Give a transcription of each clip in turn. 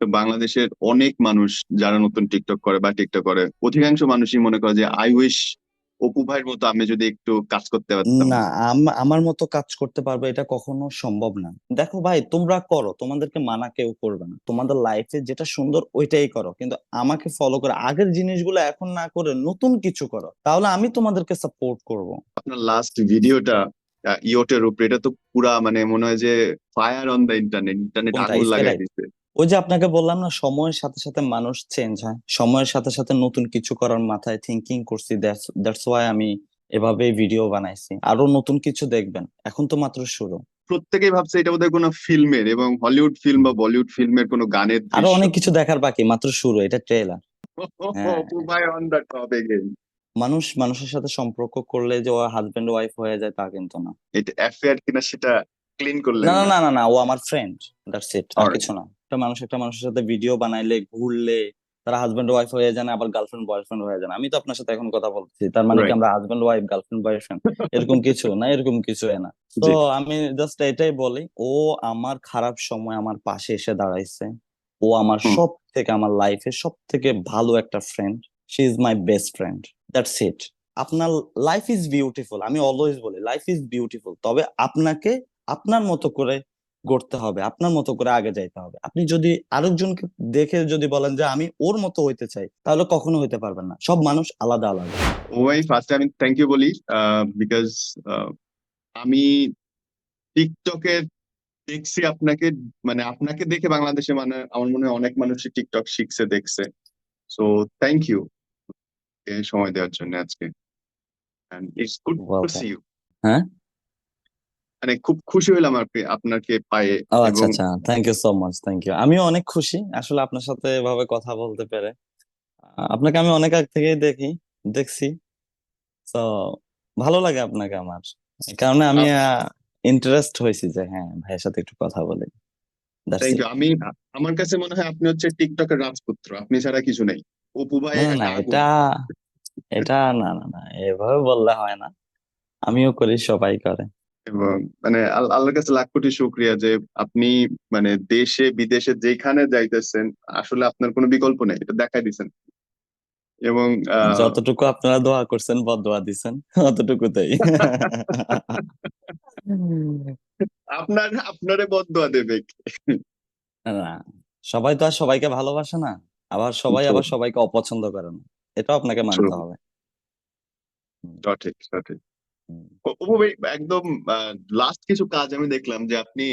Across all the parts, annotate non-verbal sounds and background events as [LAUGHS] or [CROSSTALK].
তো বাংলাদেশের অনেক মানুষ যারা নতুন টিকটক করে বা টিকটক করে অধিকাংশ মানুষই মনে করে যে আই উইশ অপু ভাইয়ের মতো আমি যদি একটু কাজ করতে পারতাম। না আম- আমার মতো কাজ করতে পারবে এটা কখনো সম্ভব না। দেখো ভাই তোমরা করো তোমাদেরকে মানা কেউ করবে না। তোমাদের লাইফে যেটা সুন্দর ওইটাই করো। কিন্তু আমাকে ফলো করে আগের জিনিসগুলো এখন না করে নতুন কিছু করো তাহলে আমি তোমাদেরকে সাপোর্ট করব। আপনার লাস্ট ভিডিওটা ইয়োটের উপরে এটা তো পুরা মানে মনে হয় যে fire on the internet internet? আগুন লাগাই? দিচ্ছে ওই যে আপনাকে বললাম না সময়ের সাথে সাথে মানুষ চেঞ্জ হয়। সময়ের সাথে সাথে নতুন কিছু করার মাথায় থিঙ্কিং করছি দ্যাটস ওয়াই আমি এভাবে ভিডিও বানাইছি। আরও নতুন কিছু দেখবেন। এখন তো মাত্র শুরু। প্রত্যেকেই ভাবছে এটা বোধহয় কোনো ফিল্মের এবং হলিউড ফিল্ম বা বলিউড ফিল্মের কোনো গানের আরও অনেক কিছু দেখার বাকি মাত্র শুরু এটা ট্রেলার হ্যাঁ। [LAUGHS] এগেইন মানুষ মানুষের সাথে সম্পর্ক করলে যে ও হাজবেন্ড ওয়াইফ হয়ে যায় তা কিন্তু না। এটা অ্যাফেয়ার কিনা সেটা ক্লিন করলে না না না। না ও আমার ফ্রেন্ড দ্যাটস ইট আর কিছু না। একটা মানুষ একটা মানুষের সাথে ভিডিও বানাইলে ঘুরলে তারা হাজবেন্ড ওয়াইফ হয়ে যায় আবার গার্লফ্রেন্ড বয়ফ্রেন্ড হয়ে যায় আমি তো আপনার সাথে এখন কথা বলছি। তার মানে কি আমরা হাজব্যান্ড ওয়াইফ গার্লফ্রেন্ড বয়ফ্রেন্ড এরকম কিছু না এরকম কিছু না। [LAUGHS] তো আমি জাস্ট এটাই বলি ও আমার খারাপ সময় আমার পাশে এসে দাঁড়াইছে। ও আমার সব থেকে আমার লাইফে সব থেকে ভালো একটা friend she is my best friend that's it আপনার লাইফ ইজ বিউটিফুল আমি অলওয়েজ বলি লাইফ ইজ বিউটিফুল তবে আপনাকে আপনার মতো করে গড়তে হবে আপনার মতো করে আগে যাইতে হবে। আপনি যদি আরেকজনকে দেখে যদি বলেন যে আমি ওর মতো হইতে চাই তাহলে কখনো হইতে পারবেন না। সব মানুষ আলাদা আলাদা। ও ভাই ফার্স্ট আমি থ্যাংক ইউ বলি বিকজ আমি টিকটকের দেখছি আপনাকে মানে আপনাকে দেখে বাংলাদেশে মানে আমার মনে হয় অনেক মানুষই টিকটক শিখছে দেখছে। সো থ্যাংক ইউ সময় দেওয়ার জন্য আজকে। হ্যাঁ? মানে খুব খুশি হলাম আপনি আপনাকে পায়ে ও আচ্ছা আচ্ছা। Thank you so much thank you আমিও অনেক খুশি আসলে আপনার সাথে এভাবে কথা বলতে পেরে। আপনাকে আমি অনেক আগ থেকেই দেখি দেখছি। তো ভালো লাগে আপনাকে আমার। কারণে আমি ইন্টারেস্ট হয়েছি যে হ্যাঁ ভাইয়ের সাথে একটু কথা বলি। থ্যাংক ইউ আমি আমার কাছে মনে হয় আপনি হচ্ছে টিকটকের রাজপুত্র আপনি ছাড়া কিছু নেই। অপু ভাই না না। এটা এটা না না না এভাবে বললে হয় না। আমিও করি সবাই করে। এবং মানে আল- আল্লাহর কাছে লাখ কোটি শুক্রিয়া যে আপনি মানে দেশে বিদেশে যেখানে যাইতেছেন আসলে আপনার কোনো বিকল্প নেই এটা দেখাই দিছেন। এবং যতটুকু আপনারা দোয়া করছেন বদোয়া দিছেন অতটুকুতেই। আপনার আপনারে বদদোয়া দেবে না সবাই তো আর সবাইকে ভালোবাসে না আবার সবাই আবার সবাইকে অপছন্দ করে না এটাও আপনাকে মানতে হবে। সঠিক সঠিক। অপু ভাই একদম লাস্ট কিছু কাজ আমি দেখলাম যে আপনি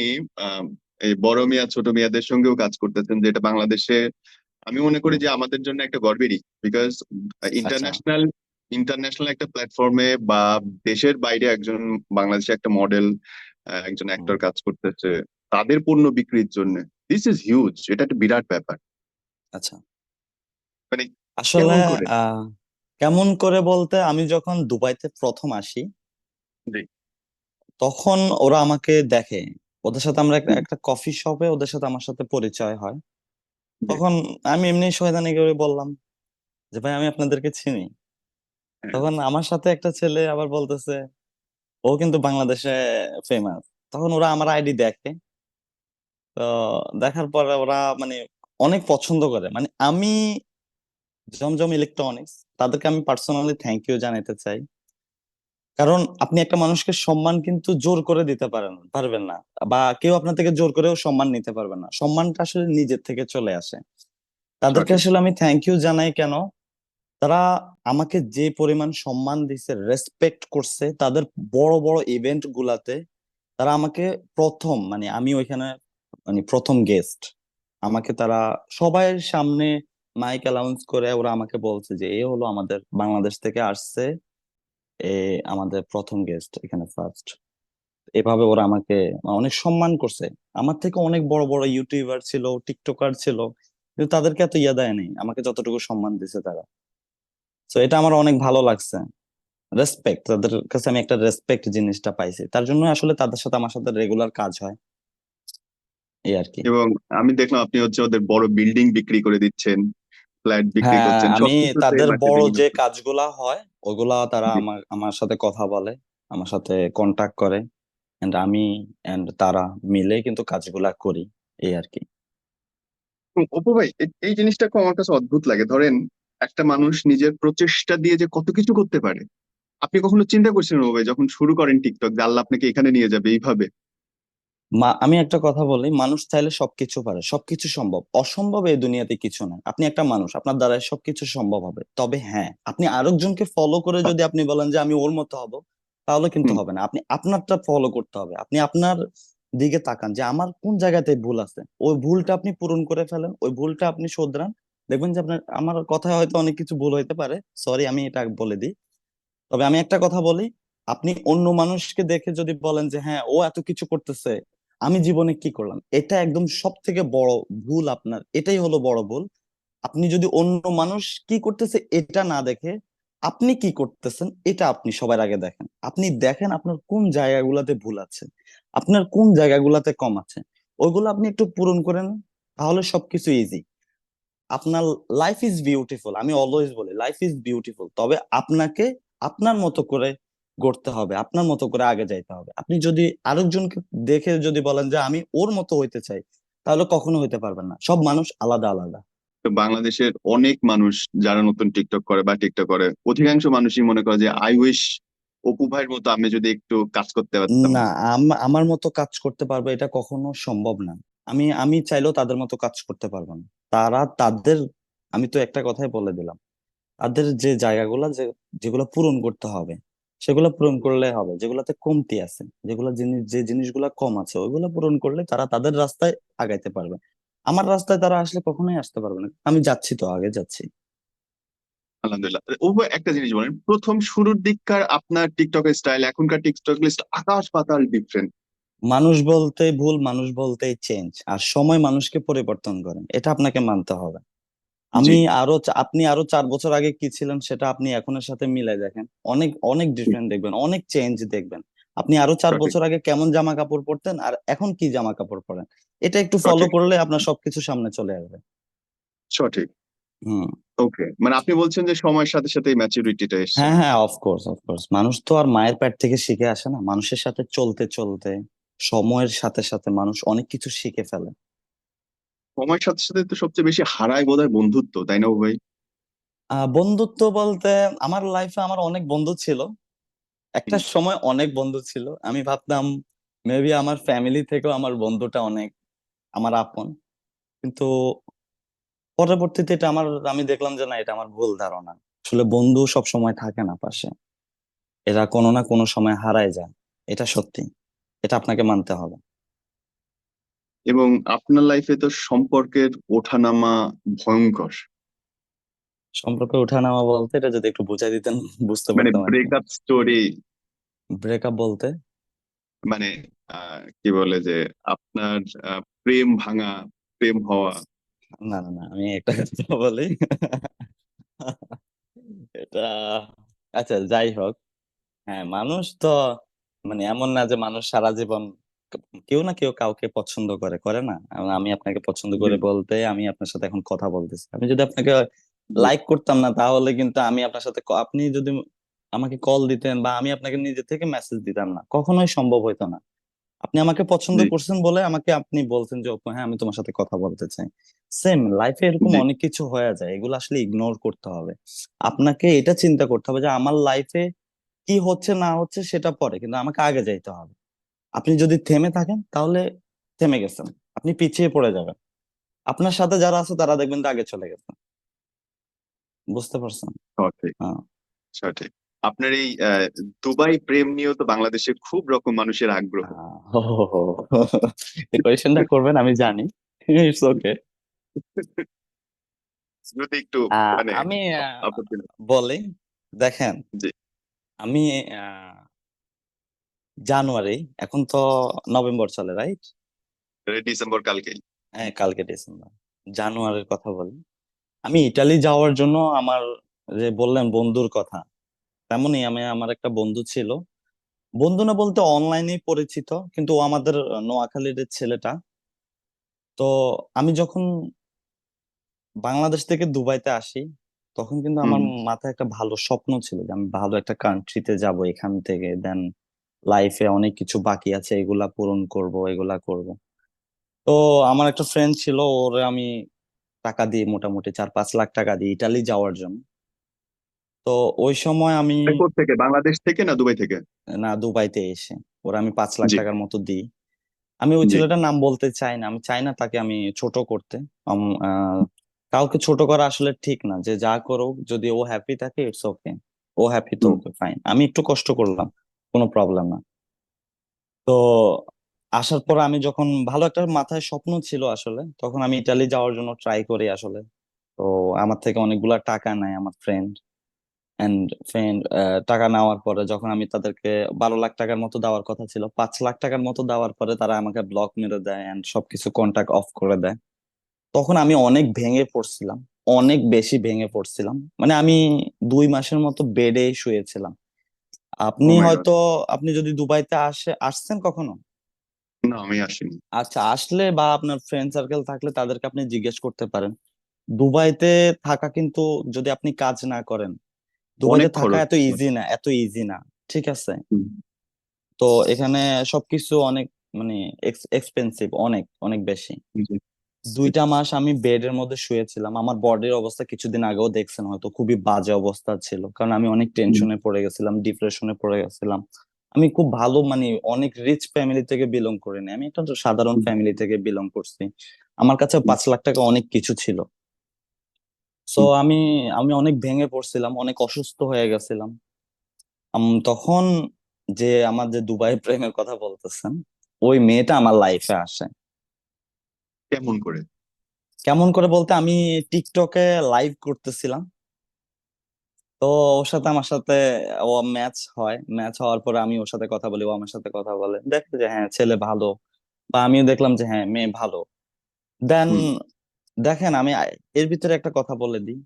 এই বড় মিয়া ছোট মিয়াদের সঙ্গেও কাজ করতেছেন যেটা বাংলাদেশে আমি মনে করি যে আমাদের জন্য একটা গর্বেরই বিকজ ইন্টারন্যাশনাল ইন্টারন্যাশনাল একটা প্ল্যাটফর্মে বা দেশের বাইরে একজন বাংলাদেশে একটা মডেল একজন অ্যাক্টর কাজ করতেছে তাদের পণ্য বিক্রির জন্য দিস ইজ হিউজ এটা একটা বিরাট ব্যাপার আচ্ছা মানে আসলে কেমন করে? বলতে আমি যখন দুবাইতে প্রথম আসি। তখন ওরা আমাকে দেখে। ওদের সাথে আমরা একটা একটা কফি শপে ওদের সাথে আমার সাথে পরিচয় হয়। তখন আমি এমনি শয়তানি করে বললাম যে ভাই আমি আপনাদেরকে চিনি। হ্যাঁ। তখন আমার সাথে একটা ছেলে আবার বলতেছে ও কিন্তু বাংলাদেশে ফেমাস তখন ওরা আমার আইডি দেখে। তো দেখার পরে ওরা মানে অনেক পছন্দ করে। মানে আমি জমজম ইলেকট্রনিক্স তাদেরকে আমি পার্সোনালি থ্যাংক ইউ জানাতে চাই। কারণ আপনি একটা মানুষকে সম্মান কিন্তু জোর করে দিতে পারেন পারবেন না। বা কেউ আপনার থেকে জোর করেও সম্মান নিতে পারবে না। সম্মানটা আসলে নিজের থেকে চলে আসে। তাদেরকে আসলে আমি থ্যাংক ইউ জানাই কেন? তারা আমাকে যে পরিমাণ সম্মান দিছে রেসপেক্ট করছে তাদের বড় বড় ইভেন্ট গুলাতে তারা আমাকে প্রথম মানে আমি ওইখানে মানে প্রথম গেস্ট আমাকে তারা সবার সামনে মাইক অ্যালাউন্স করে ওরা আমাকে বলছে যে এ হলো আমাদের বাংলাদেশ থেকে আসছে। এ আমাদের প্রথম গেস্ট এখানে ফার্স্ট এভাবে ওরা আমাকে অনেক সম্মান করছে। আমার থেকে অনেক বড় বড় ইউটিউবার ছিল টিকটকার ছিল, কিন্তু তাদেরকে এত ইয়া দেয় নাই। আমাকে যতটুকু সম্মান দিছে তারা। তো এটা আমার অনেক ভালো লাগছে। রেসপেক্ট তাদের কাছে আমি একটা রেসপেক্ট জিনিসটা পাইছি। তার জন্য আসলে তাদের সাথে আমার সাথে রেগুলার কাজ হয়। এই আর কি। এবং আমি দেখলাম আপনি হচ্ছে ওদের বড় বিল্ডিং বিক্রি করে দিচ্ছেন। ফ্ল্যাট বিক্রি হ্যাঁ করছেন আমি তাদের বড় যে কাজগুলা হয় ওগুলা তারা আমার আমার সাথে কথা বলে আমার সাথে কন্টাক্ট করে এন্ড আমি এন্ড তারা মিলে কিন্তু কাজগুলা করি এই আর কি। অপু ভাই এই জিনিসটা খুব আমার কাছে অদ্ভুত লাগে। ধরেন একটা মানুষ নিজের প্রচেষ্টা দিয়ে যে কত কিছু করতে পারে। আপনি কখনো চিন্তা করছেন অপু ভাই যখন শুরু করেন টিকটক যে আল্লাহ আপনাকে এখানে নিয়ে যাবে এইভাবে? মা আমি একটা কথা বলি মানুষ চাইলে সবকিছু পারে সবকিছু সম্ভব। অসম্ভব এই দুনিয়াতে কিছু না। আপনি একটা মানুষ আপনার দ্বারা সবকিছু সম্ভব হবে। তবে হ্যাঁ আপনি আরেকজনকে ফলো করে যদি আপনি বলেন যে আমি ওর মতো হব তাহলে কিন্তু হবে না। আপনি আপনারটা ফলো করতে হবে। আপনি আপনার দিকে তাকান যে আমার কোন জায়গাতে ভুল আছে? ওই ভুলটা আপনি পূরণ করে ফেলেন ওই ভুলটা আপনি শোধরান। দেখবেন যে আপনার আমার কথায় হয়তো অনেক কিছু ভুল হইতে পারে। সরি আমি এটা বলে দিই। তবে আমি একটা কথা বলি আপনি অন্য মানুষকে দেখে যদি বলেন যে হ্যাঁ ও এত কিছু করতেছে আমি জীবনে কি করলাম? এটা একদম সব থেকে বড় ভুল আপনার, এটাই হলো বড় ভুল। আপনি যদি অন্য মানুষ কি করতেছে এটা না দেখে, আপনি কি করতেছেন এটা আপনি সবার আগে দেখেন। আপনি দেখেন আপনার কোন জায়গাগুলোতে ভুল আছে, আপনার কোন জায়গাগুলোতে কম আছে। ওইগুলো আপনি একটু পূরণ করেন, তাহলে সবকিছু ইজি আপনার লাইফ ইজ বিউটিফুল আমি অলওয়েজ বলি লাইফ ইজ বিউটিফুল তবে আপনাকে আপনার মতো করে গড়তে হবে আপনার মতো করে আগে যাইতে হবে। আপনি যদি আরেকজনকে দেখে যদি বলেন যে আমি ওর মতো হইতে চাই তাহলে কখনো হইতে পারবেন না। সব মানুষ আলাদা আলাদা। বাংলাদেশের অনেক মানুষ যারা নতুন টিকটক করে বা টিকটক করে অধিকাংশ মানুষই মনে করে যে আই উইশ অপু ভাইয়ের মতো আমি যদি একটু কাজ করতে পারতাম। না আম- আমার মতো কাজ করতে পারবে এটা কখনো সম্ভব না। আমি আমি চাইলেও তাদের মতো কাজ করতে পারব না। তারা তাদের আমি তো একটা কথাই বলে দিলাম। তাদের যে জায়গাগুলো যে যেগুলো পূরণ করতে হবে। সেগুলো পূরণ করলে হবে যেগুলোতে কমতি আছে যেগুলো জিনিস যে জিনিসগুলো কম আছে ওইগুলো পূরণ করলে তারা তাদের রাস্তায় আগাইতে পারবে। আমার রাস্তায় তারা আসলে কখনোই আসতে পারবে না। আমি যাচ্ছি তো আগে যাচ্ছি। আলহামদুলিল্লাহ। একটা জিনিস বলেন। প্রথম শুরুর দিককার আপনার টিকটকের স্টাইল এখনকার টিকটক লিস্ট আকাশ পাতাল ডিফারেন্ট মানুষ বলতে ভুল মানুষ বলতেই চেঞ্জ আর সময় মানুষকে পরিবর্তন করে। এটা আপনাকে মানতে হবে। আমি আরও আপনি আরও চার বছর আগে কি ছিলেন সেটা আপনি এখনের সাথে মিলাই দেখেন। অনেক অনেক ডিফারেন্ট দেখবেন অনেক চেঞ্জ দেখবেন। আপনি আরও চার বছর আগে কেমন জামা কাপড় পরতেন আর এখন কি জামা কাপড় পরেন? এটা একটু ফলো করলে আপনার সবকিছু সামনে চলে আসবে। সঠিক। হুম। ওকে মানে আপনি বলছেন যে সময়ের সাথে সাথে ম্যাচুরিটিটা এসছে। হ্যাঁ হ্যাঁ অফকোর্স অফকোর্স মানুষ তো আর মায়ের পেট থেকে শিখে আসে না। মানুষের সাথে চলতে চলতে সময়ের সাথে সাথে মানুষ অনেক কিছু শিখে ফেলে। সময়ের সাথে সাথে তো সবচেয়ে বেশি হারায় বোধহয় বন্ধুত্ব তাই না ভাই? বন্ধুত্ব বলতে আমার লাইফে আমার অনেক বন্ধু ছিল। একটা সময় অনেক বন্ধু ছিল। আমি ভাবতাম মেবি আমার ফ্যামিলি থেকেও আমার বন্ধুটা অনেক আমার আপন। কিন্তু পরবর্তীতে এটা আমার আমি দেখলাম যে না এটা আমার ভুল ধারণা। আসলে বন্ধু সব সময় থাকে না পাশে। এরা কোনো না কোনো সময় হারায় যায়। এটা সত্যি। এটা আপনাকে মানতে হবে। এবং আপনার লাইফে তো সম্পর্কের ওঠানামা ভয়ঙ্কর। সম্পর্কে ওঠানামা বলতে এটা যদি একটু বুঝাই দিতেন বুঝতে মানে পারতাম ব্রেকআপ স্টোরি ব্রেকআপ বলতে? মানে কি বলে যে আপনার প্রেম ভাঙা প্রেম হওয়া। না না না আমি একটা কথা বলি। এটা আচ্ছা যাই হোক। হ্যাঁ মানুষ তো মানে এমন না যে মানুষ সারা জীবন কেউ না কেউ কাউকে পছন্দ করে করে না। আমি আপনাকে পছন্দ করে বলতে আমি আপনার সাথে এখন কথা বলতেছি। আমি যদি আপনাকে লাইক করতাম না তাহলে কিন্তু আমি আপনার সাথে আপনি যদি আমাকে কল দিতেন বা আমি আপনাকে নিজে থেকে মেসেজ দিতাম না কখনোই সম্ভব হইতো না। আপনি আমাকে পছন্দ করছেন বলে আমাকে আপনি বলছেন যে অপু হ্যাঁ আমি তোমার সাথে কথা বলতে চাই। সেম লাইফে এরকম অনেক কিছু হয়ে যায় এগুলো আসলে ইগনোর করতে হবে। আপনাকে এটা চিন্তা করতে হবে যে আমার লাইফে কি হচ্ছে না হচ্ছে সেটা পরে কিন্তু আমাকে আগে যাইতে হবে। আপনি যদি থেমে থাকেন তাহলে থেমে গেছেন। আপনি পিছিয়ে পড়ে যাবেন। আপনার সাথে যারা আছে তারা দেখবেন আগে চলে গেছে বুঝতে পারছেন? সঠিক। হ্যাঁ। সঠিক। আপনার এই দুবাই প্রেম নিয়েও তো বাংলাদেশে খুব রকম মানুষের আগ্রহ। আহ, হো, হো, হো। এই কোয়েশ্চেনটা করবেন আমি জানি। ইটস ওকে যদি একটু মানে আমি। বলি দেখেন। আমি আহ, জানুয়ারি এখন তো নভেম্বর চলে রাইট ডিসেম্বর কালকেই হ্যাঁ কালকে ডিসেম্বর জানুয়ারির কথা বলি। আমি ইটালি যাওয়ার জন্য আমার যে বললেন বন্ধুর কথা তেমনই আমি আমার একটা বন্ধু ছিল। বন্ধু না বলতে অনলাইনে পরিচিত কিন্তু ও আমাদের নোয়াখালীর ছেলেটা। তো আমি যখন বাংলাদেশ থেকে দুবাইতে আসি তখন কিন্তু আমার মাথায় একটা ভালো স্বপ্ন ছিল যে আমি ভালো একটা কান্ট্রিতে যাব এখান থেকে দেন লাইফে অনেক কিছু বাকি আছে এগুলা পূরণ করব এগুলা করব। তো আমার একটা ফ্রেন্ড ছিল ওরে আমি টাকা দিয়ে মোটামুটি চার পাঁচ লাখ টাকা দিয়ে ইটালি যাওয়ার জন্য। তো ওই সময় আমি থেকে বাংলাদেশ থেকে না দুবাই থেকে? না দুবাইতে এসে। ওরা আমি পাঁচ লাখ টাকার মতো দিই। আমি ওই। ছেলেটার নাম বলতে চাই না। আমি চাই না তাকে আমি ছোট করতে। কাউকে ছোট করা আসলে ঠিক না। যে যা করুক যদি ও হ্যাপি থাকে ইটস ওকে ও হ্যাপি তো ওকে ফাইন আমি একটু কষ্ট করলাম। কোনো প্রবলেম না। তো আসার পর আমি যখন ভালো একটা মাথায় স্বপ্ন ছিল আসলে, তখন আমি ইটালি যাওয়ার জন্য ট্রাই করি আসলে। তো আমার থেকে অনেকগুলা টাকা নেয় আমার ফ্রেন্ড এন্ড ফ্রেন্ড টাকা নেওয়ার পরে যখন আমি তাদেরকে বারো লাখ টাকার মতো দেওয়ার কথা ছিল, পাঁচ লাখ টাকার মতো দেওয়ার পরে তারা আমাকে ব্লক মেরে দেয় এন্ড সবকিছু কন্টাক্ট অফ করে দেয়। তখন আমি অনেক ভেঙে পড়ছিলাম, অনেক বেশি ভেঙে পড়ছিলাম। মানে আমি দুই মাসের মতো বেডে শুয়েছিলাম। আপনি Oh. হয়তো আপনি যদি দুবাইতে আসে আসছেন কখনো? না আমি আসিনি। আচ্ছা আসলে বা আপনার ফ্রেন্ড সার্কেল থাকলে তাদেরকে আপনি জিজ্ঞেস করতে পারেন। দুবাইতে থাকা কিন্তু যদি আপনি কাজ না করেন দুবাইতে থাকা এত ইজি না এত ইজি না ঠিক আছে? তো এখানে সবকিছু অনেক মানে এক্সপেন্সিভ অনেক অনেক বেশি। দুইটা মাস আমি বেডের মধ্যে শুয়েছিলাম। আমার বডির অবস্থা কিছুদিন আগেও দেখছেন হয়তো খুবই বাজে অবস্থা ছিল। কারণ আমি অনেক টেনশনে পড়ে গেছিলাম ডিপ্রেশনে পড়ে গেছিলাম। আমি খুব ভালো মানে অনেক রিচ ফ্যামিলি থেকে বিলং করিনি আমি একটা সাধারণ ফ্যামিলি থেকে বিলং করছি। আমার কাছে পাঁচ লাখ টাকা অনেক কিছু ছিল। সো আমি আমি অনেক ভেঙে পড়ছিলাম অনেক অসুস্থ হয়ে গেছিলাম। তখন যে আমার যে দুবাই প্রেমের কথা বলতেছেন ওই মেয়েটা আমার লাইফে আসে। কেমন করে? কেমন করে বলতে আমি টিকটকে লাইভ করতেছিলাম। তো ওর সাথে আমার সাথে ও ম্যাচ হয়। ম্যাচ হওয়ার পরে আমি ওর সাথে কথা বলি ও আমার সাথে কথা বলে। দেখে যে হ্যাঁ ছেলে ভালো। বা আমিও দেখলাম যে হ্যাঁ মেয়ে ভালো। দেন দেখেন আমি এর ভিতরে একটা কথা বলে দিই।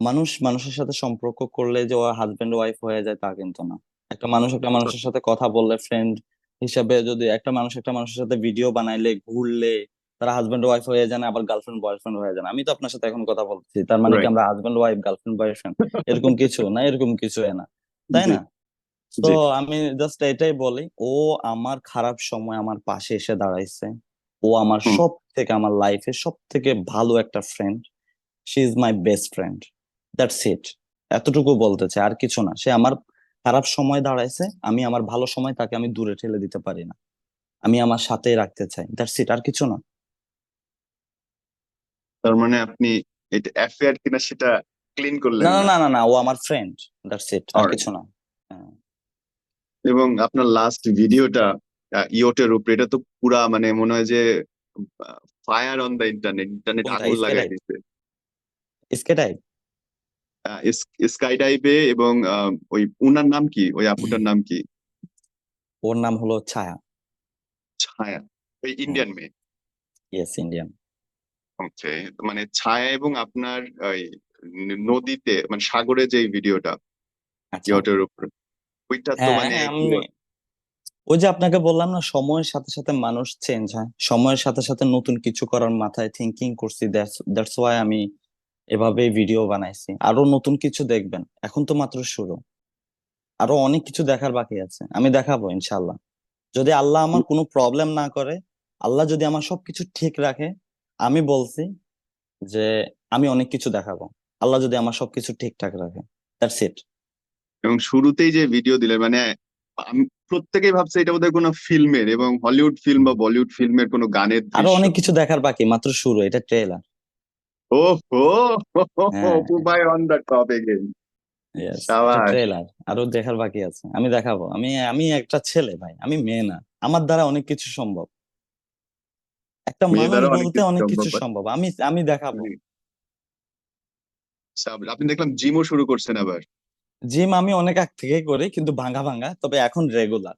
মানুষ মানুষের সাথে সম্পর্ক করলে যে ও হাজবেন্ড ওয়াইফ হয়ে যায় তা কিন্তু না। একটা মানুষ একটা মানুষের সাথে কথা বললে ফ্রেন্ড হিসাবে যদি একটা মানুষ একটা মানুষের সাথে ভিডিও বানাইলে ঘুরলে তারা হাজবেন্ড ওয়াইফ হয়ে যায় না আবার গার্লফ্রেন্ড বয়ফ্রেন্ড হয়ে যায় আমি তো আপনার সাথে এখন কথা বলছি তার মানে কি আমরা হাজবেন্ড ওয়াইফ গার্লফ্রেন্ড বয়ফ্রেন্ড এরকম কিছু না এরকম কিছু না তাই না? তো আমি জাস্ট এটাই বলি ও আমার খারাপ সময় আমার পাশে এসে দাঁড়াইছে। ও আমার সব থেকে আমার লাইফে সব থেকে ভালো একটা friend she is my best friend that's it এতটুকু বলতে চাই আর কিছু না। সে আমার খারাপ সময় দাঁড়াইছে আমি আমার ভালো সময় তাকে আমি দূরে ঠেলে দিতে পারি না। আমি আমার সাথেই রাখতে চাই। দ্যাটস ইট আর কিছু না। তার মানে আপনি এটা অ্যাফেয়ার কিনা সেটা ক্লিন করলেন না না না? না ও আমার ফ্রেন্ড দ্যাটস ইট আর কিছু না হ্যাঁ। এবং আপনার লাস্ট ভিডিওটা ইয়টের উপরে এটা তো পুরা মানে মনে হয় যে fire on the internet internet? আগুন লাগাই Skydive? দিচ্ছে স্কেটাই স্কাই ডাইভে এবং ওই উনার নাম কি? ওই আপুটার নাম কি? ওর নাম হলো ছায়া। ছায়া ওই ইন্ডিয়ান মেয়ে। ইয়েস ইন্ডিয়ান ওকে মানে ছায়া এবং আপনার ওই নদীতে মানে সাগরে যে ভিডিওটা আচ্ছা। ইয়টের উপরে ওইটা তো হ্যাঁ মানে আমি ওই যে আপনাকে বললাম না সময়ের সাথে সাথে মানুষ চেঞ্জ হয়। সময়ের সাথে সাথে নতুন কিছু করার মাথায় থিঙ্কিং করছি দ্যাটস ওয়াই আমি এভাবে ভিডিও বানাইছি। আরও নতুন কিছু দেখবেন এখন তো মাত্র শুরু। আরও অনেক কিছু দেখার বাকি আছে আমি দেখাবো ইনশাল্লাহ যদি আল্লাহ আমার কোনো প্রবলেম না করে আল্লাহ যদি আমার সবকিছু ঠিক রাখে আমি বলছি যে আমি অনেক কিছু দেখাবো। আল্লাহ যদি আমার সবকিছু ঠিকঠাক রাখে দ্যাটস ইট এবং শুরুতেই যে ভিডিও দিলে মানে আমি প্রত্যেকেই ভাবছে এটা বোধহয় কোনো ফিল্মের এবং হলিউড ফিল্ম বা বলিউড ফিল্মের কোনো গানের আরও অনেক কিছু দেখার বাকি মাত্র শুরু এটা ট্রেলার। অপু ভাই on the top again trailer আরও দেখার বাকি আছে। আমি দেখাবো আমি আমি একটা ছেলে ভাই আমি মেয়ে না। আমার দ্বারা অনেক কিছু সম্ভব। একটা মানুষ অনেক বলতে কিছু অনেক কিছু সম্ভব। আমি আমি দেখাবো। আপনি দেখলাম জিমও শুরু করছেন আবার। জিম আমি অনেক আগ থেকে করি কিন্তু ভাঙা ভাঙা তবে এখন রেগুলার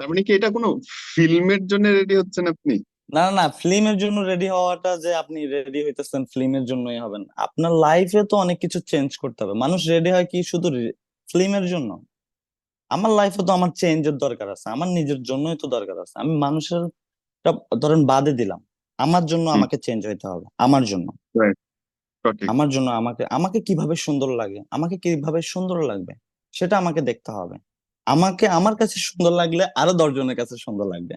তার মানে কি এটা কোনো ফিল্মের জন্য রেডি হচ্ছেন আপনি? না না ফিল্মের জন্য রেডি হওয়াটা যে আপনি রেডি হইতেছেন ফিল্মের জন্যই হবেন আপনার লাইফে তো অনেক কিছু চেঞ্জ করতে হবে। মানুষ রেডি হয় কি শুধু ফিল্মের জন্য? আমার লাইফে তো আমার চেঞ্জের দরকার আছে। আমার নিজের জন্যই তো দরকার আছে। আমি মানুষের ধরেন বাদে দিলাম। আমার জন্য আমাকে চেঞ্জ হইতে হবে আমার জন্য। আমার জন্য আমাকে আমাকে কীভাবে সুন্দর লাগে আমাকে কীভাবে সুন্দর লাগবে সেটা আমাকে দেখতে হবে। আমাকে আমার কাছে সুন্দর লাগলে আরও দশজনের কাছে সুন্দর লাগবে।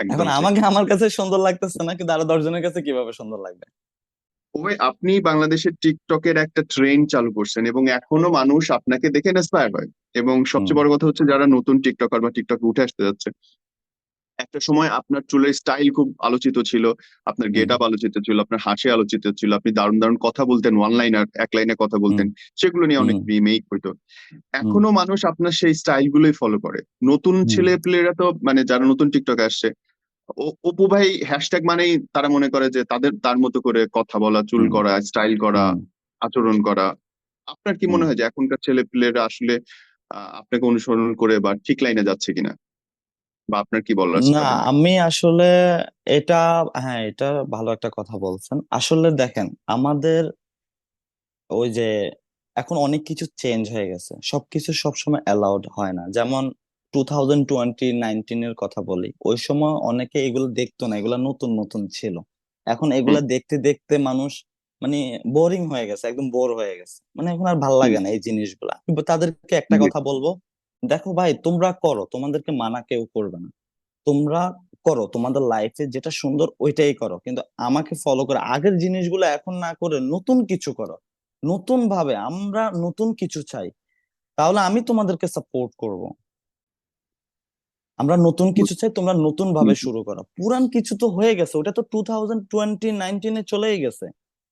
এখন আমাকে আমার কাছে সুন্দর লাগতেছে না কিন্তু আরও দশজনের কাছে কীভাবে সুন্দর লাগবে? ওই আপনি বাংলাদেশের টিকটকের একটা ট্রেন্ড চালু করছেন এবং এখনও মানুষ আপনাকে দেখে ইন্সপায়ার হয়। এবং সবচেয়ে বড় কথা হচ্ছে যারা নতুন টিকটকার বা টিকটকে উঠে আসতে যাচ্ছে একটা সময় আপনার চুলের স্টাইল খুব আলোচিত ছিল আপনার গেট আপ আলোচিত ছিল আপনার হাসি আলোচিত ছিল আপনি দারুণ দারুণ কথা বলতেন ওয়ান লাইনার এক লাইনে কথা বলতেন সেগুলো নিয়ে অনেক রিমেক হইতো। এখনও মানুষ আপনার সেই স্টাইল গুলোই ফলো করে। নতুন ছেলে পেলেরা তো মানে যারা নতুন টিকটক আসছে ও- অপু ভাই হ্যাশট্যাগ মানেই তারা মনে করে যে তাদের তার মতো করে কথা বলা চুল করা স্টাইল করা আচরণ করা। আপনার কি মনে হয় যে এখনকার ছেলে পেলেরা আসলে আহ, আপনাকে অনুসরণ করে বা ঠিক লাইনে যাচ্ছে কিনা? বা আপনার কি বলার আছে না আমি আসলে এটা হ্যাঁ এটা ভালো একটা কথা বলছেন। আসলে দেখেন আমাদের ওই যে এখন অনেক কিছু চেঞ্জ হয়ে গেছে। সবকিছু সবসময় অ্যালাউড হয় না। যেমন টু থাউজেন্ড টোয়েন্টি নাইনটিনের কথা বলি ওই সময় অনেকে এগুলো দেখতো না এগুলো নতুন নতুন ছিল। এখন এগুলা দেখতে দেখতে মানুষ মানে বোরিং হয়ে গেছে একদম বোর হয়ে গেছে। মানে এখন আর ভালো লাগে না এই জিনিসগুলা। তাদেরকে একটা কথা বলব দেখো ভাই তোমরা করো তোমাদেরকে মানা কেউ করবে না। তোমরা করো তোমাদের লাইফে যেটা সুন্দর ওইটাই করো। কিন্তু আমাকে ফলো করে আগের জিনিসগুলো এখন না করে নতুন কিছু করো। নতুন ভাবে আমরা নতুন কিছু চাই তাহলে আমি তোমাদেরকে সাপোর্ট করব। আমরা নতুন কিছু চাই তোমরা নতুন ভাবে শুরু করো। পুরান কিছু তো হয়ে গেছে ওটা তো টু থাউজেন্ড টোয়েন্টি নাইনটিনে চলেই গেছে।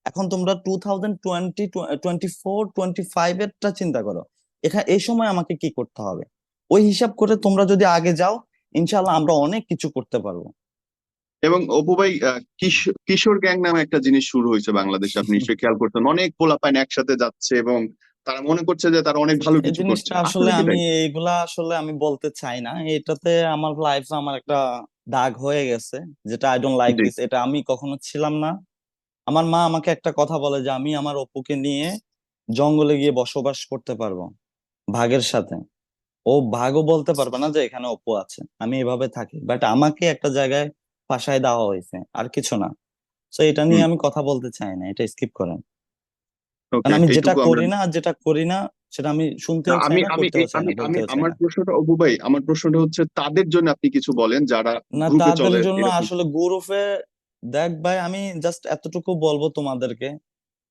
এখন তোমরা two thousand twenty twenty four twenty five এরটা চিন্তা করো। এখানে এই সময় আমাকে কি করতে হবে? ওই হিসাব করে তোমরা যদি আগে যাও ইনশাল্লাহ আমরা অনেক কিছু করতে পারব। এবং অপু ভাই কিশোর গ্যাং নামে একটা জিনিস শুরু হয়েছে বাংলাদেশে আপনি নিশ্চয়ই খেয়াল করছেন। অনেক পোলাপাইন একসাথে যাচ্ছে এবং তারা মনে করছে যে তারা অনেক ভালো কিছু করছে। আসলে আমি এইগুলা আসলে আমি বলতে চাই না। এটাতে আমার লাইফে আমার একটা দাগ হয়ে গেছে যেটা আই ডোন্ট লাইক দিস এটা আমি কখনো ছিলাম না। আমার মা আমাকে একটা কথা বলে যে আমি আমার অপুকে নিয়ে জঙ্গলে গিয়ে বসবাস করতে পারব। ভাগের সাথে। ও ভাগও বলতে পারবে না যে এখানে অপু আছে। আমি এভাবে থাকি। বাট আমাকে একটা জায়গায় ফাঁসায় দেওয়া হয়েছে। আর কিছু না। তো এটা নিয়ে আমি কথা বলতে চাই না। এটা স্কিপ করেন। কারণ আমি যেটা করি না আর যেটা করি না সেটা আমি চাই আমি আমি আমি আমার প্রশ্নটা অপু ভাই আমার প্রশ্নটা হচ্ছে তাদের জন্য আপনি কিছু বলেন যারা না তাদের জন্য আসলে গ্রুপে দেখ ভাই আমি জাস্ট এতটুকু বলব তোমাদেরকে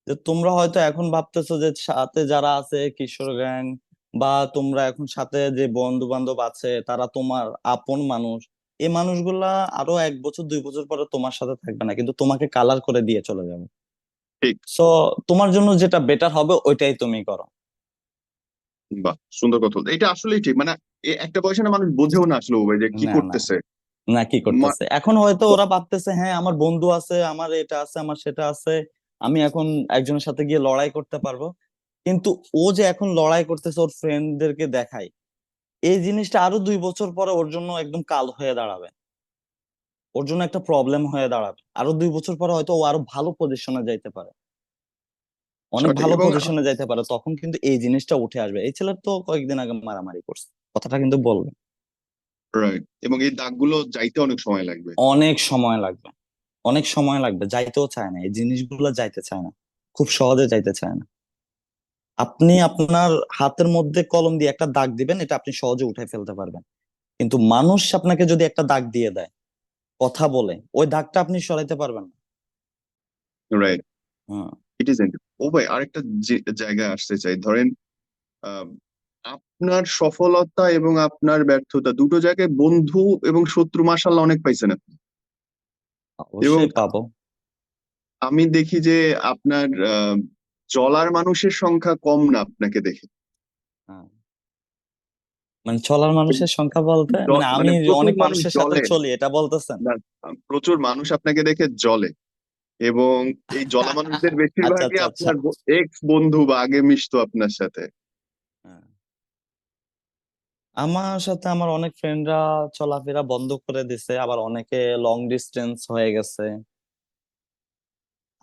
যে তোমরা হয়তো এখন ভাবতেছো যে সাথে যারা আছে কিশোর গ্যাং বা তোমরা এখন সাথে যে বন্ধু বান্ধব আছে তারা তোমার আপন মানুষ এই মানুষগুলা আরও এক বছর দুই বছর পরে তোমার সাথে থাকবে না কিন্তু তোমাকে কালার করে দিয়ে চলে যাবে। ঠিক। সো তোমার জন্য যেটা বেটার হবে ওইটাই তুমি করো। বাহ সুন্দর কথা। এটা আসলেই ঠিক মানে একটা বয়সে না মানুষ বোঝেও না আসলে যে কি করতেছে। না কি করতেছে। এখন হয়তো ওরা ভাবতেছে হ্যাঁ আমার বন্ধু আছে আমার এটা আছে আমার সেটা আছে আমি এখন একজনের সাথে গিয়ে লড়াই করতে পারব। কিন্তু ও যে এখন লড়াই করতেছে ওর ফ্রেন্ডদেরকে দেখায় এই জিনিসটা আরও দুই বছর পরে ওর জন্য একদম কাল হয়ে দাঁড়াবে। ওর জন্য একটা প্রবলেম হয়ে দাঁড়াবে। আরও দুই বছর পরে হয়তো ও আরও ভালো পজিশনে যাইতে পারে। অনেক ভালো পজিশনে যাইতে পারে তখন কিন্তু এই জিনিসটা উঠে আসবে। এই ছেলের তো কয়েকদিন আগে মারামারি করছে কথাটা কিন্তু বলবে। রাইট এবং এই দাগগুলো যাইতে অনেক সময় লাগবে। অনেক সময় লাগবে অনেক সময় লাগবে যাইতেও চায় না। এই জিনিসগুলো যাইতে চায় না খুব সহজে যাইতে চায় না। আপনি আপনার হাতের মধ্যে কলম দিয়ে একটা দাগ দিবেন এটা আপনি সহজে উঠে ফেলতে পারবেন। কিন্তু মানুষ আপনাকে যদি একটা দাগ দিয়ে দেয় কথা বলে ওই দাগটা আপনি সরাইতে পারবেন না। রাইট ইট ইজ ও ভাই আরেকটা জায়গায় আসতে চাই। ধরেন আপনার সফলতা এবং আপনার ব্যর্থতা দুটো জায়গায় বন্ধু এবং শত্রু মার্শাল্লাহ অনেক পাইছেন আপনি। এবং অবশ্যই পাবো। আমি দেখি যে আপনার চলার মানুষের সংখ্যা কম না আপনাকে দেখে। হ্যাঁ। মানে চলার মানুষের সংখ্যা বলতে মানে আমি মানে অনেক মানুষের সাথে চলি এটা বলতেছেন? প্রচুর মানুষ আপনাকে দেখে জলে এবং এই জলা মানুষদের আচ্ছা বেশিরভাগই আচ্ছা আচ্ছা আপনার এক্স বন্ধু বা আগে মিশতো আপনার সাথে। হ্যাঁ। আমার সাথে আমার অনেক ফ্রেন্ডরা চলাফেরা বন্ধ করে দিছে আবার অনেকে লং ডিস্টেন্স হয়ে গেছে।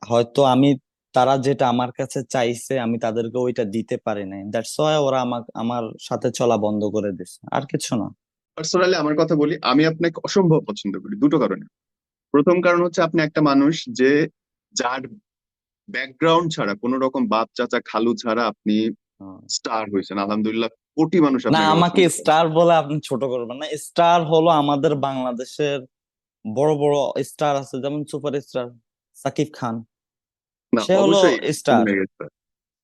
হয়তো আমি তারা যেটা আমার কাছে চাইছে আমি তাদেরকে ওইটা দিতে পারি নাই। দ্যাটস ওয়াই ওরা আমার আমার সাথে চলা বন্ধ করে দিছে আর কিছু না। পার্সোনালি আমার কথা বলি আমি আপনাকে অসম্ভব পছন্দ করি দুটো কারণে। প্রথম কারণ হচ্ছে আপনি একটা মানুষ যে যার ব্যাকগ্রাউন্ড ছাড়া কোন রকম বাপ চাচা খালু ছাড়া আপনি। স্টার হয়েছেন। আলহামদুলিল্লাহ কোটি মানুষ না আমাকে স্টার বলে আপনি ছোট করবেন না। স্টার হলো আমাদের বাংলাদেশের বড় বড় স্টার আছে যেমন সুপার স্টার সাকিব খান। সে হলো স্টার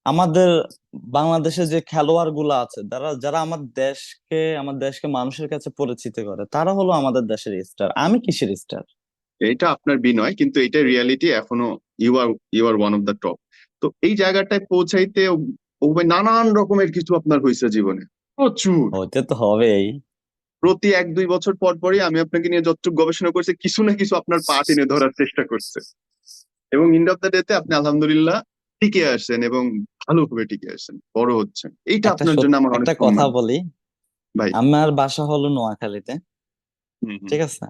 আমাদের বাংলাদেশে যে খেলোয়াড়গুলা আছে যারা যারা আমার দেশকে আমার দেশকে মানুষের কাছে পরিচিত করে তারা হলো আমাদের দেশের স্টার আমি কিসের স্টার এটা আপনার বিনয় কিন্তু এটা রিয়ালিটি এখনও you are you are one of the top তো এই জায়গাটায় পৌঁছাইতে নানান রকমের কিছু আপনার হয়েছে জীবনে। প্রচুর। হইতে তো হবেই। প্রতি এক দুই বছর পর পরই আমি আপনাকে নিয়ে যতটুকু গবেষণা করছি কিছু না কিছু আপনার পা টেনে ধরার চেষ্টা করছে। এবং ইন্ড অফ দ্য ডেতে আপনি আলহামদুলিল্লাহ টিকে আসছেন এবং ভালোভাবে টিকে আসছেন বড় হচ্ছেন। এইটা আপনার জন্য আমার অনেক একটা কথা বলি ভাই। আমার বাসা হলো নোয়াখালীতে। ঠিক আছে?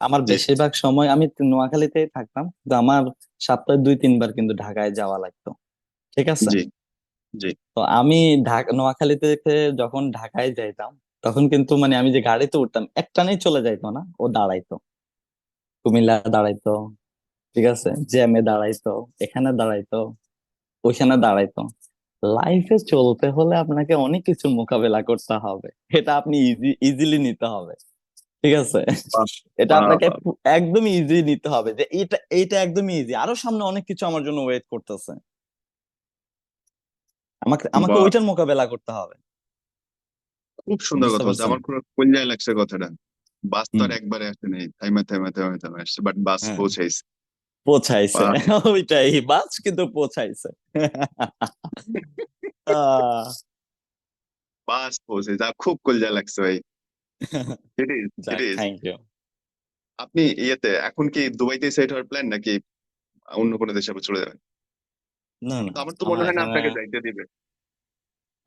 আমার বেশিরভাগ সময় আমি নোয়াখালীতেই থাকতাম কিন্তু আমার সপ্তাহে দুই তিনবার কিন্তু ঢাকায় যাওয়া লাগতো ঠিক আছে? তো আমি ঢাকা নোয়াখালী থেকে যখন ঢাকায় যাইতাম তখন কিন্তু মানে আমি যে গাড়িতে উঠতাম একটানেই চলে যাইতো না ও দাঁড়াইতো। কুমিল্লা দাঁড়াইতো ঠিক আছে? জ্যামে দাঁড়াইতো এখানে দাঁড়াইতো ওইখানে দাঁড়াইতো। লাইফে চলতে হলে আপনাকে অনেক কিছু মোকাবেলা করতে হবে। এটা আপনি ইজি ইজিলি নিতে হবে। ঠিক আছে? এটা আপনাকে একদম ইজি নিতে হবে যে এটা এটা একদমই ইজি আরও সামনে অনেক কিছু আমার জন্য ওয়েট করতেছে। আমাকে আমাকে ওইটার মোকাবেলা করতে হবে। খুব সুন্দর কথা বলছে। আমার পুরো কলজায় লাগছে কথাটা। বাস তো আর একবারে আসে নাই। থাইমা থাইমা থাইমা থাইমা আসছে বাট বাস হ্যাঁ। পৌঁছাইছে। পৌঁছাইছে। [LAUGHS] ওইটাই বাস কিন্তু পৌঁছাইছে। বাস পৌঁছাইছে আর খুব কলজা লাগছে ভাই। [LAUGHS] থ্যাংক ইউ আপনি ইয়েতে এখন কি দুবাইতে সেট হওয়ার প্ল্যান নাকি অন্য কোনো দেশে আবার চলে যাবেন? না না। আমার তো মনে হয় না আপনাকে যাইতে দিবে।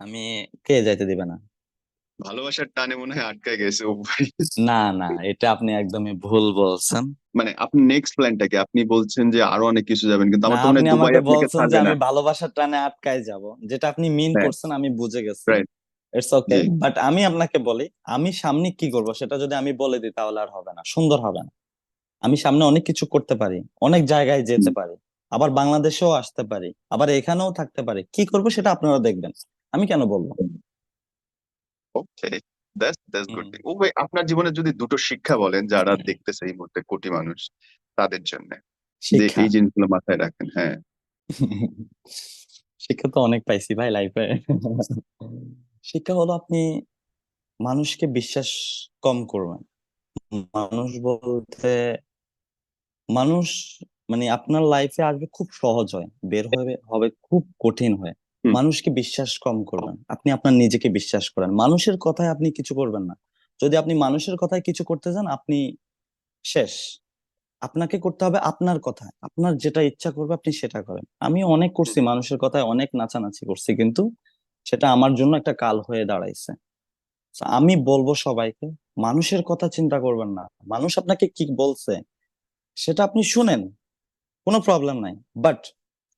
আমি কে যাইতে দিবে না? ভালোবাসার টানে মনে হয় আটকায় গেছে ও ভাই। না না এটা আপনি একদমই ভুল বলছেন। মানে আপনি নেক্সট প্ল্যানটা কি? আপনি বলছেন যে আরও অনেক কিছু যাবেন কিন্তু আমার তো মনে আপনি হয় দুবাই আমাকে আপনাকে বলছেন যে ছাড়বে আমি ভালোবাসার টানে আটকায় যাব। যেটা আপনি মিন Right. করছেন আমি বুঝে গেছি। Right. It's okay ji. But আমি আপনাকে বলি আমি সামনে কি করব সেটা যদি আমি বলে দিই তাহলে আর হবে না। সুন্দর হবে না। আমি সামনে অনেক কিছু করতে পারি অনেক জায়গায় যেতে পারি আবার বাংলাদেশেও আসতে পারি আবার এখানেও থাকতে পারি। কি করব সেটা আপনারা দেখবেন। আমি কেন বলব? Okay that's that's good. ও ভাই আপনার জীবনে যদি দুটো শিক্ষা বলেন যারা দেখতেছে এই মুহূর্তে কোটি মানুষ তাদের জন্য যে শিক্ষা। এই জিনিসগুলো মাথায় রাখেন হ্যাঁ। [LAUGHS] শিক্ষা তো অনেক পাইছি ভাই লাইফে শিক্ষা হলো আপনি মানুষকে বিশ্বাস কম করবেন। মানুষ বলতে মানুষ মানে আপনার লাইফে আসবে খুব সহজ হয় বের হবে হবে খুব কঠিন হয়। মানুষকে বিশ্বাস কম করবেন। আপনি আপনার নিজেকে বিশ্বাস করেন। মানুষের কথায় আপনি কিছু করবেন না। যদি আপনি মানুষের কথায় কিছু করতে চান, আপনি শেষ। আপনাকে করতে হবে আপনার কথায় আপনার যেটা ইচ্ছা করবে আপনি সেটা করেন। আমি অনেক করছি, মানুষের কথায় অনেক নাচানাচি করছি, কিন্তু সেটা আমার জন্য একটা কাল হয়ে দাঁড়াইছে। আমি বলব সবাইকে, মানুষের কথা চিন্তা করবেন না। মানুষ আপনাকে কি বলছে, সেটা আপনি শুনেন। কোনো প্রবলেম নাই। বাট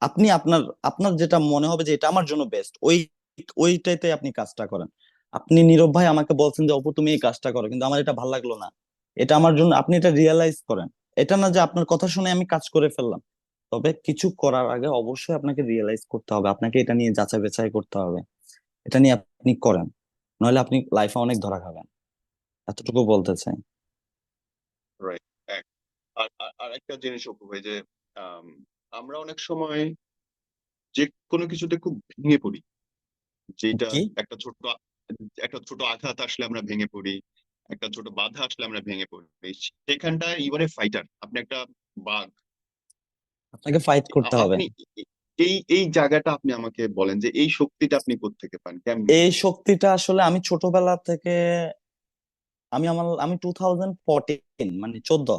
আপনি আপনার আপনার যেটা মনে হবে যে এটা আমার জন্য বেস্ট ওই, ওইটাইতে আপনি কাজটা করেন। আপনি নীরব ভাই আমাকে বলছেন যে, অপু, তুমি এই কাজটা করো। কিন্তু আমার এটা ভালো লাগল না। এটা আমার জন্য, আপনি এটা রিয়েলাইজ করেন। এটা না যে আপনার কথা শুনে আমি কাজ করে ফেললাম। তবে কিছু করার আগে অবশ্যই আপনাকে রিয়েলাইজ করতে হবে। আপনাকে এটা নিয়ে যাচাই বেচাই করতে হবে। এটা নিয়ে আপনি করেন। নইলে আপনি লাইফে অনেক ধরা খাবেন। এতটুকু বলতে চাই। আর একটা জিনিস অপু ভাই যে আমরা অনেক সময় যে কোনো কিছুতে খুব ভেঙে পড়ি। যেটা কি? একটা ছোট একটা ছোট আঘাত আসলে আমরা ভেঙে পড়ি একটা ছোট বাধা আসলে আমরা ভেঙে পড়ি। সেখানটায় ইবারে ফাইটার আপনি একটা বাঘ। আপনাকে ফাইট করতে আ- হবে। আপনি এই এই জায়গাটা আপনি আমাকে বলেন যে এই শক্তিটা আপনি কোত্থেকে পান কেমন? এই শক্তিটা আসলে আমি ছোটবেলা থেকে আমি আমার আমি টু থাউজেন্ড ফোরটিন মানে চোদ্দ।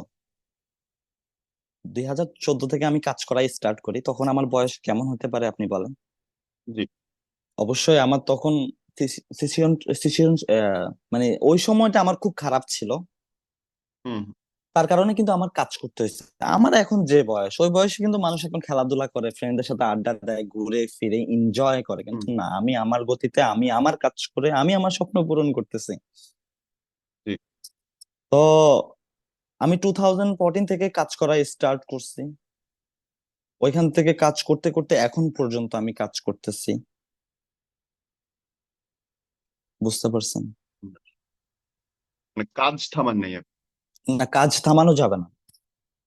দুই হাজার চোদ্দ থেকে আমি কাজ করাই স্টার্ট করি তখন আমার বয়স কেমন হতে পারে আপনি বলেন? জি। অবশ্যই আমার তখন মানে ওই সময়টা আমার খুব খারাপ ছিল। হুম। তার কারণে কিন্তু আমার কাজ করতে হয়েছে। আমার এখন যে বয়স ওই বয়সে কিন্তু মানুষ এখন খেলাধুলা করে ফ্রেন্ডদের সাথে আড্ডা দেয় ঘুরে ফিরে এনজয় করে। কিন্তু না আমি আমার গতিতে আমি আমার কাজ করে আমি আমার স্বপ্ন পূরণ করতেছি। তো আমি টু থাউজেন্ড ফোরটিন থেকে কাজ করা স্টার্ট করছি। ওইখান থেকে কাজ করতে করতে এখন পর্যন্ত আমি কাজ করতেছি। বুঝতে পারছেন? মানে কাজ থামান নেই না কাজ থামানো যাবে না।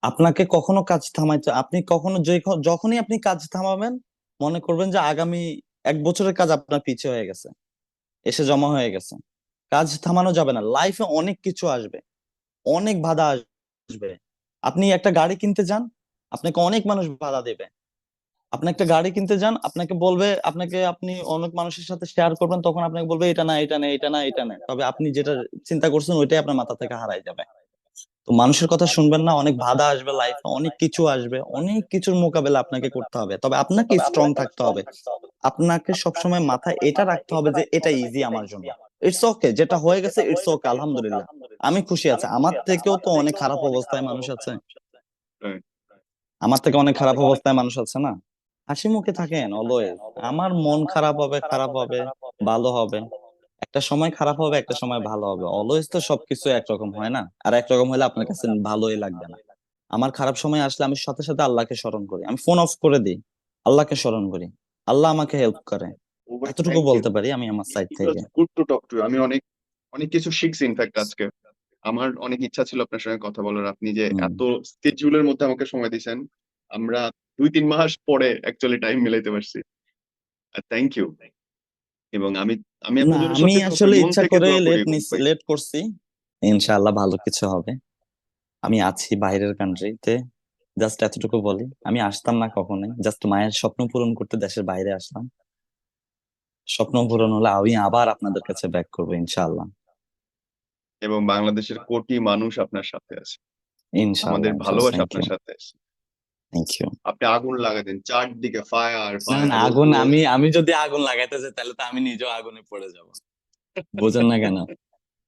আপনাকে কখনো কাজ থামাইতে আপনি কখনো যখনই আপনি কাজ থামাবেন মনে করবেন যে আগামী এক বছরের কাজ আপনার পিছিয়ে হয়ে গেছে। এসে জমা হয়ে গেছে। কাজ থামানো যাবে না। লাইফে অনেক কিছু আসবে। অনেক বাধা আসবে। আপনি একটা গাড়ি কিনতে যান, আপনাকে অনেক মানুষ বাধা দেবে। আপনি একটা গাড়ি কিনতে যান, আপনাকে বলবে, আপনাকে আপনি অনেক মানুষের সাথে শেয়ার করবেন, তখন আপনাকে বলবে, এটা না এটা না এটা না এটা না। তবে আপনি যেটা চিন্তা করছেন, ওইটাই আপনার মাথা থেকে হারাই যাবে। তো মানুষের কথা শুনবেন না, অনেক বাধা আসবে লাইফে অনেক কিছু আসবে, অনেক কিছুর মোকাবেলা আপনাকে করতে হবে। তবে আপনাকে স্ট্রং থাকতে হবে। আপনাকে সবসময় মাথায় এটা রাখতে হবে যে, এটা ইজি আমার জন্য। ইটস ওকে যেটা হয়ে গেছে ইটস ওকে আলহামদুলিল্লাহ। আমি খুশি আছি। আমার থেকেও তো অনেক খারাপ অবস্থায় মানুষ আছে। আমার থেকে অনেক খারাপ অবস্থায় মানুষ আছে না? হাসি মুখে থাকেন অলওয়েজ আমার মন খারাপ হবে খারাপ হবে ভালো হবে। একটা সময় খারাপ হবে একটা সময় ভালো হবে। অলওয়েজ তো সবকিছু একরকম হয় না? আর একরকম হলে আপনার কাছে ভালোই লাগবে না। আমার খারাপ সময় আসলে আমি সাথে সাথে আল্লাহকে স্মরণ করি। আমি ফোন অফ করে দিই। আল্লাহকে স্মরণ করি। আল্লাহ আমাকে হেল্প করে। এতটুকু বলতে পারি আমি আমার সাইড থেকে। গুড টু টক টু আমি অনেক অনেক কিছু শিখছি ইনফ্যাক্ট আজকে। আমার অনেক ইচ্ছা ছিল আপনার সঙ্গে কথা বলার। আপনি যে এত স্কেডিউলের মধ্যে আমাকে সময় দিয়েছেন আমরা দুই তিন মাস পরে অ্যাকচুয়ালি টাইম মিলাইতে পারছি। থ্যাংক ইউ এবং আমি আমি আমি আসলে ইচ্ছা করে লেট লেট করছি। ইনশাআল্লাহ ভালো কিছু হবে। আমি আছি বাইরের কান্ট্রিতে জাস্ট এতটুকু বলি। আমি আসতাম না কখনোই। জাস্ট মায়ের স্বপ্ন পূরণ করতে দেশের বাইরে আসলাম। স্বপ্ন পূরণ হলে আমি আবার আপনাদের কাছে ব্যাক করব ইনশাআল্লাহ। এবং বাংলাদেশের কোটি মানুষ আপনার সাথে আছে। ইনশাআল্লাহ আমাদের ভালোবাসা আপনার সাথে আছে। থ্যাংক ইউ আপনি আগুন লাগাতেন চারদিকে ফায়ার আগুন আমি আমি যদি আগুন লাগাইতে যাই তাহলে তো আমি নিজেও আগুনে পড়ে যাব। বোঝেন না কেন?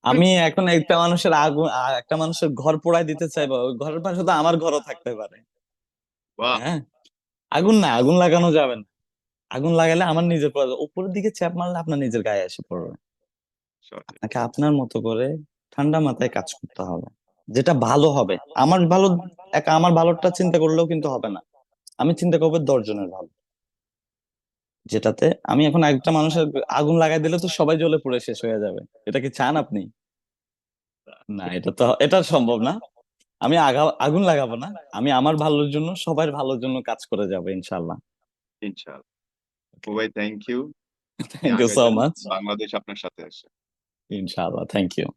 আমি এখন একটা মানুষের আগুন একটা মানুষের ঘর পোড়াই দিতে চাইব ওই ঘরের পাশে তো আমার ঘরও থাকতে পারে। বাহ! হ্যাঁ? আগুন না আগুন লাগানো যাবে না। আগুন লাগালে আমার নিজের। উপরের দিকে চাপ মারলে আপনার নিজের গায়ে এসে পড়বে। আপনাকে আপনার মতো করে ঠান্ডা মাথায় কাজ করতে হবে। যেটা ভালো হবে। আমার ভালো একা আমার ভালোটা চিন্তা করলেও কিন্তু হবে না। আমি চিন্তা করব দশজনের ভালো। যেটাতে আমি এখন একটা মানুষের আগুন লাগাই দিলে তো সবাই জ্বলে পুড়ে শেষ হয়ে যাবে। এটা কি চান আপনি? না এটা তো এটা সম্ভব না। আমি আগা আগুন লাগাবো না। আমি আমার ভালোর জন্য সবার ভালোর জন্য কাজ করে যাব ইনশাল্লাহ ইনশাআল্লাহ। ভাই thank you thank you so much Bangladesh আপনার সাথে আছে ইনশাআল্লাহ থ্যাংক ইউ